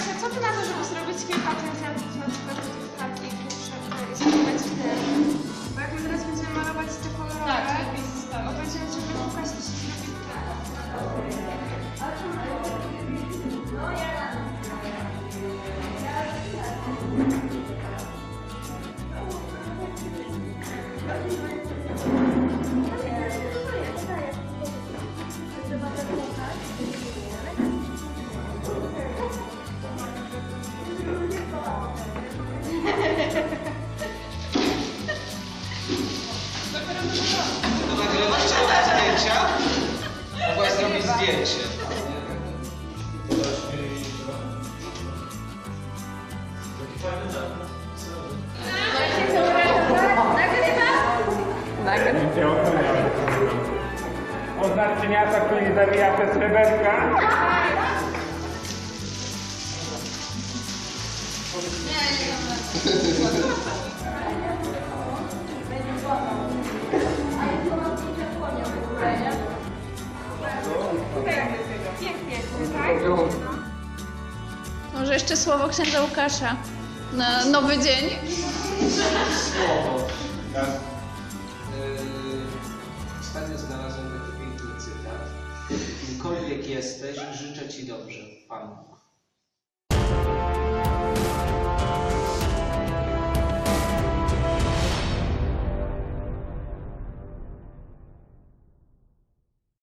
Kasia, co ty na to, żeby zrobić kilka prezentów na przykład do tych takich i schować w tym? Bo jak my teraz będziemy malować te kolorowe, Tak, lepiej zostawić. to będzie, żeby Łukaś też zrobił te. To zdjęcia? Mogłaś zrobić zdjęcie. Oznaczeniasa, który zabija te sreberka. Może jeszcze słowo księdza Łukasza na nowy dzień. Słowo. Ostatnio znalazłem taki piękny cytat. Kimkolwiek jesteś, życzę Ci dobrze, Pan